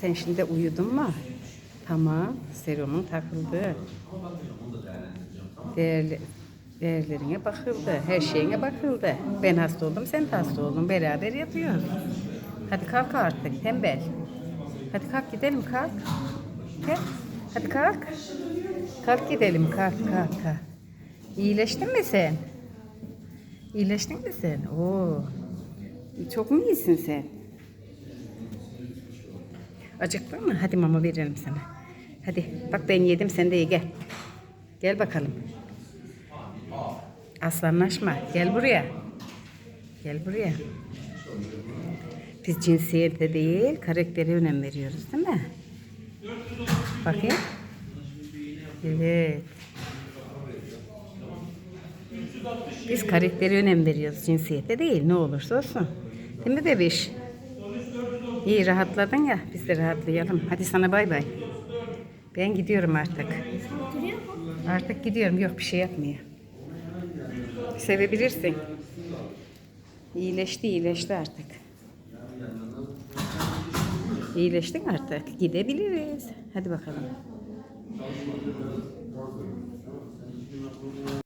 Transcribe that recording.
Sen şimdi uyudun mu? Tamam. Serumun takıldı. Değerli, değerlerine bakıldı. Her şeyine bakıldı. Ben hasta oldum, sen de hasta oldun. Beraber yatıyoruz. Hadi kalk artık tembel. Hadi kalk gidelim kalk. Gel. Hadi kalk. Kalk gidelim kalk kalk kalk. İyileştin mi sen? İyileştin mi sen? Oo. Çok mu iyisin sen? Acıktın mı? Hadi mama verelim sana. Hadi bak ben yedim sen de ye gel. Gel bakalım. Aslanlaşma. Gel buraya. Gel buraya. Biz cinsiyete değil karaktere önem veriyoruz değil mi? Bakayım. Evet. Biz karaktere önem veriyoruz cinsiyete değil ne olursa olsun. Değil mi bebiş? İyi rahatladın ya biz de rahatlayalım. Hadi sana bay bay. Ben gidiyorum artık. Artık gidiyorum. Yok bir şey yapmıyor. Sevebilirsin. İyileşti, iyileşti artık. İyileştin artık. Gidebiliriz. Hadi bakalım.